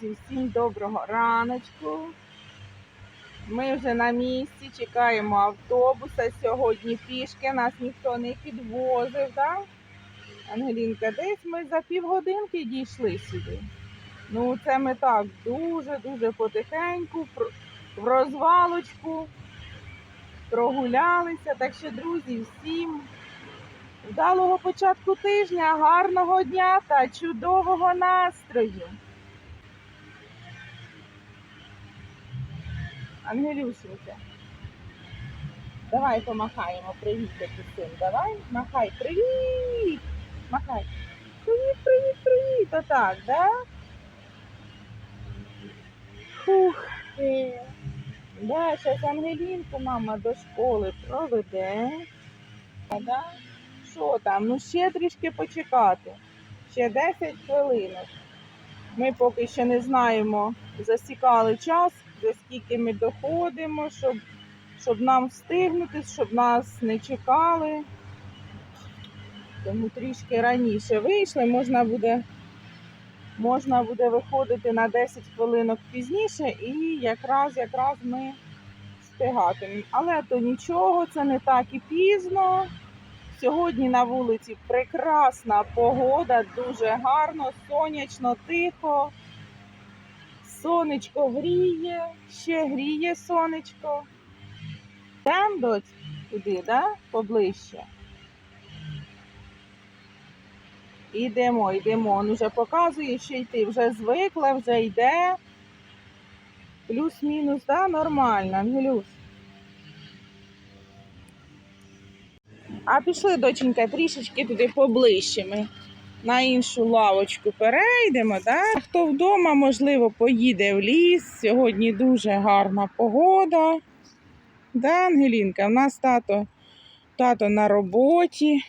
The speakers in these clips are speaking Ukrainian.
Друзі, всім доброго раночку. Ми вже на місці, чекаємо автобуса. Сьогодні пішки нас ніхто не підвозив, так? Ангелінка, десь ми за півгодинки дійшли сюди. Ну, це ми так дуже-дуже потихеньку, в розвалочку прогулялися. Так що, друзі, всім вдалого початку тижня, гарного дня та чудового настрою. Ангелюсенька. Давай помахаємо. Привіт, син. Давай, махай. Привіт! Махай. Привіт, привіт, привіт. Отак, да? Фух. Да, зараз Ангелінку мама до школи проведе. А, да? Що там? Ну ще трішки почекати. Ще 10 хвилинок. Ми поки ще не знаємо, засікали час, скільки ми доходимо, щоб, щоб нам встигнути, щоб нас не чекали. Тому трішки раніше вийшли, можна буде, можна буде виходити на 10 хвилинок пізніше і якраз, якраз ми встигатимемо. Але то нічого, це не так і пізно. Сьогодні на вулиці прекрасна погода, дуже гарно, сонячно, тихо. Сонечко гріє, ще гріє сонечко. Там доць туди, да? Поближче. Йдемо, йдемо. Он вже показує, що йти. Вже звикла, вже йде. Плюс-мінус, да? нормально, Ангелюс. А пішли, доченька, трішечки туди поближче. Ми на іншу лавочку перейдемо. Да? Хто вдома, можливо, поїде в ліс. Сьогодні дуже гарна погода. Да, Ангелінка, в нас тато, тато на роботі.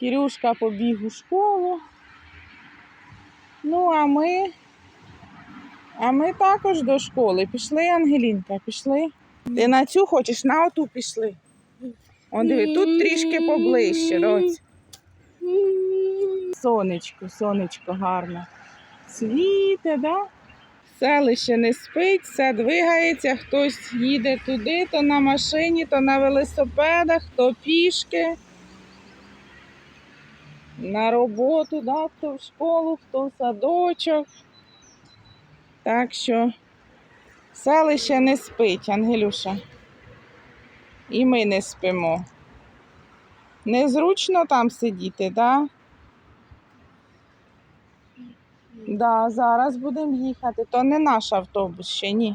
Кирюшка побіг у школу. Ну, а ми, а ми також до школи. Пішли, Ангелінка, пішли. Ти на цю хочеш, на оту пішли. О, диви, тут трішки поближче, доць. Сонечко, сонечко гарно. Світе, да? Селище не спить, все двигається, хтось їде туди, то на машині, то на велосипедах, то пішки. На роботу, да? хто в школу, хто в садочок. Так що селище не спить, Ангелюша. І ми не спимо. Незручно там сидіти, да? Да, зараз будемо їхати. То не наш автобус ще ні.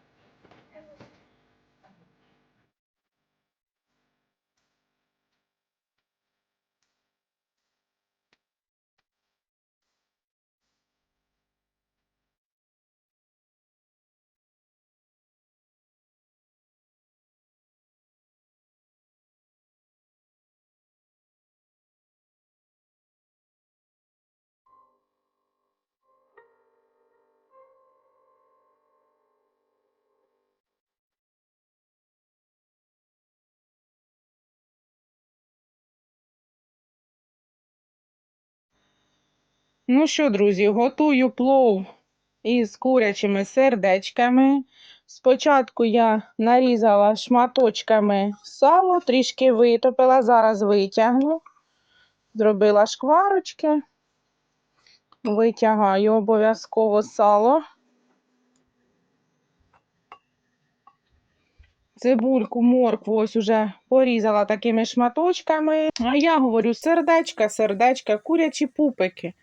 Ну що, друзі, готую плов із курячими сердечками. Спочатку я нарізала шматочками сало, трішки витопила, зараз витягну. Зробила шкварочки. Витягаю обов'язково сало. Цибульку, моркву ось уже порізала такими шматочками. А я говорю сердечка, сердечка, курячі пупики,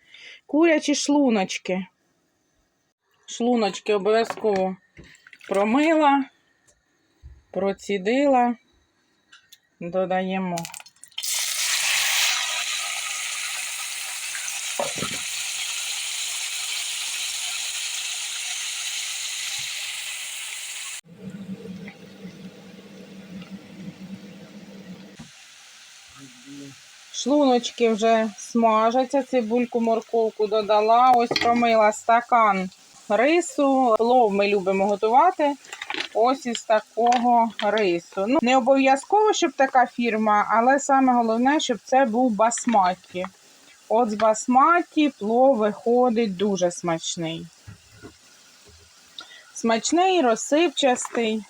курячі шлуночки. Шлуночки обов'язково промила, процідила, додаємо. Шлуночки вже смажаться, цибульку, морковку додала. Ось промила стакан рису. Плов ми любимо готувати. Ось із такого рису. Ну, не обов'язково, щоб така фірма, але саме головне, щоб це був басматі. От з басматі плов виходить дуже смачний. Смачний, розсипчастий.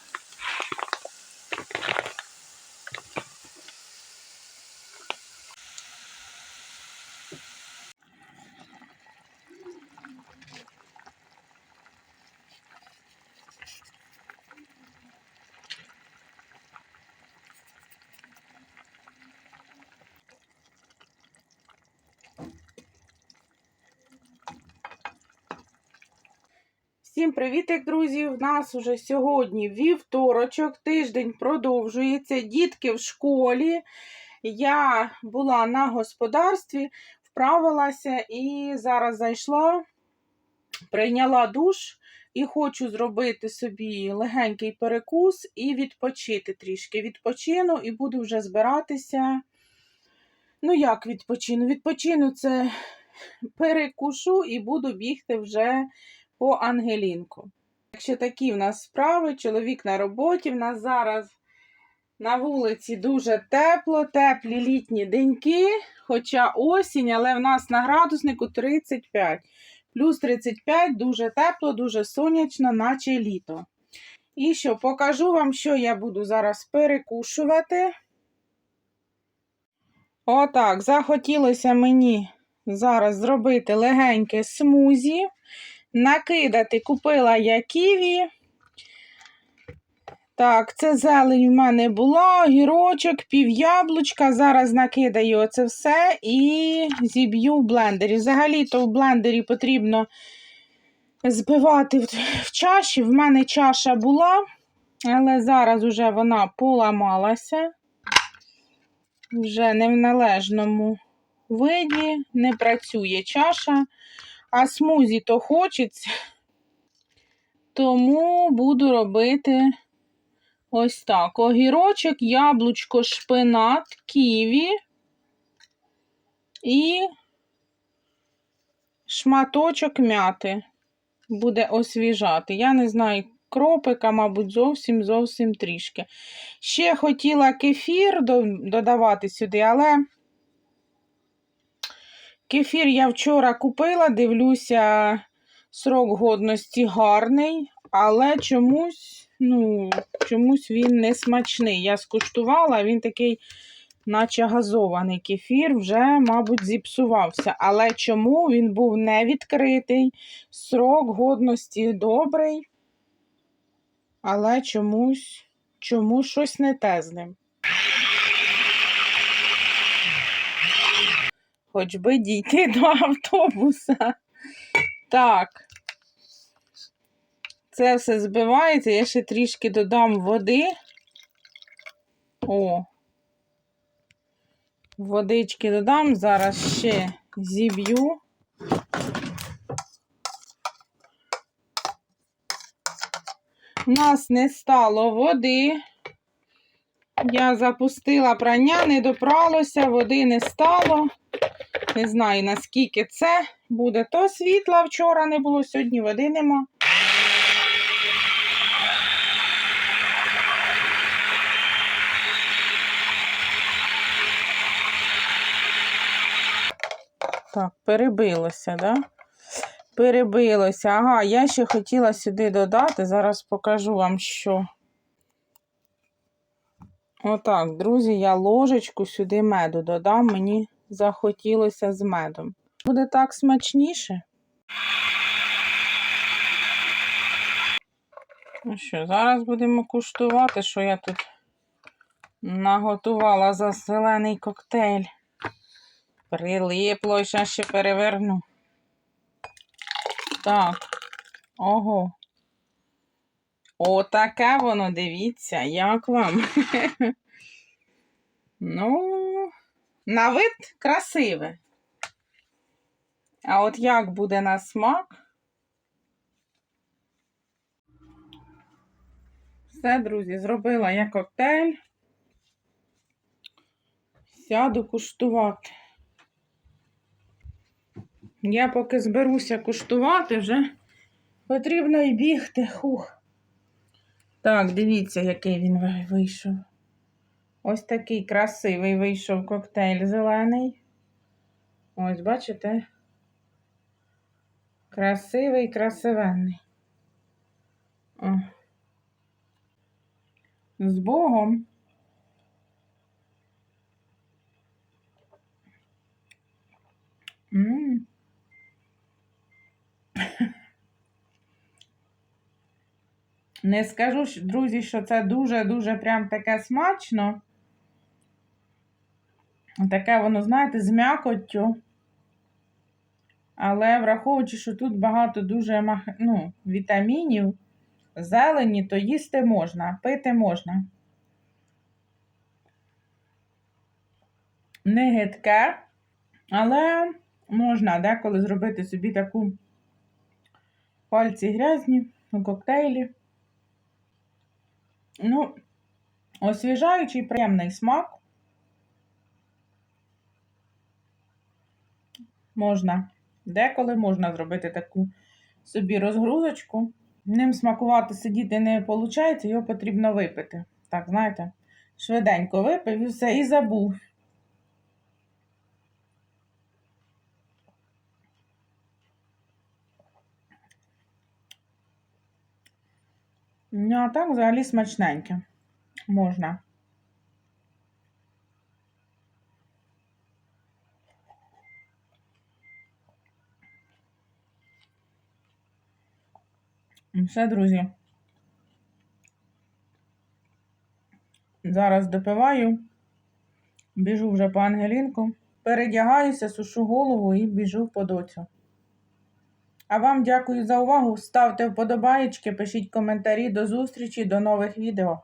Всім привітик, друзі! В нас уже сьогодні вівторочок, тиждень продовжується. Дітки в школі. Я була на господарстві, вправилася і зараз зайшла, прийняла душ і хочу зробити собі легенький перекус і відпочити трішки. Відпочину і буду вже збиратися. Ну, як відпочину? Відпочину це перекушу і буду бігти вже по Ангелінку. Якщо такі в нас справи, чоловік на роботі, в нас зараз на вулиці дуже тепло, теплі літні деньки, хоча осінь, але в нас на градуснику 35. Плюс 35 дуже тепло, дуже сонячно, наче літо. І що, покажу вам, що я буду зараз перекушувати. Отак, захотілося мені зараз зробити легеньке смузі. Накидати купила я ківі. Так, це зелень в мене була, огірочок, пів яблучка. Зараз накидаю оце все і зіб'ю в блендері. Взагалі-то в блендері потрібно збивати в, чаші. В мене чаша була, але зараз вже вона поламалася. Вже не в належному виді, не працює чаша. А смузі то хочеться, тому буду робити ось так: огірочок, яблучко, шпинат, ківі і шматочок м'яти буде освіжати. Я не знаю, кропика, мабуть, зовсім зовсім трішки. Ще хотіла кефір додавати сюди, але. Кефір я вчора купила, дивлюся, срок годності гарний, але чомусь ну, чомусь він не смачний. Я скуштувала, він такий, наче газований кефір, вже, мабуть, зіпсувався. Але чому він був не відкритий, срок годності добрий, але чомусь, чомусь щось не те з ним. Хоч би дійти до автобуса. Так. Це все збивається. Я ще трішки додам води. О. Водички додам, зараз ще зіб'ю. У нас не стало води. Я запустила прання, не допралося, води не стало. Не знаю, наскільки це буде. То світла вчора не було, сьогодні води нема. Так, перебилося, да? Перебилося. Ага, я ще хотіла сюди додати, зараз покажу вам, що. Отак, друзі, я ложечку сюди меду додам, мені захотілося з медом. Буде так смачніше. Ну що, зараз будемо куштувати, що я тут наготувала за зелений коктейль. Прилипло, і зараз ще переверну. Так. Ого. Отаке воно, дивіться, як вам. ну, на вид красиве. А от як буде на смак? Все, друзі, зробила я коктейль. Сяду куштувати. Я поки зберуся куштувати, вже потрібно й бігти. Хух. Так, дивіться, який він вийшов. Ось такий красивий вийшов коктейль зелений. Ось, бачите? Красивий, красивенний. О. З Богом. М. Не скажу, друзі, що це дуже-дуже прям таке смачно. Таке воно, знаєте, з м'якоттю. Але враховуючи, що тут багато дуже ну, вітамінів, зелені, то їсти можна, пити можна. Не гидке, але можна деколи зробити собі таку пальці грязні у коктейлі. Ну, освіжаючий приємний смак. Можна. Деколи можна зробити таку собі розгрузочку. Ним смакувати сидіти не виходить, його потрібно випити. Так, знаєте, швиденько випив і все, і забув. Ну, а так взагалі смачненьке. Можна. Все, друзі. Зараз допиваю, біжу вже по Ангелінку, передягаюся, сушу голову і біжу по доцю. А вам дякую за увагу. Ставте вподобаєчки, пишіть коментарі. До зустрічі, до нових відео.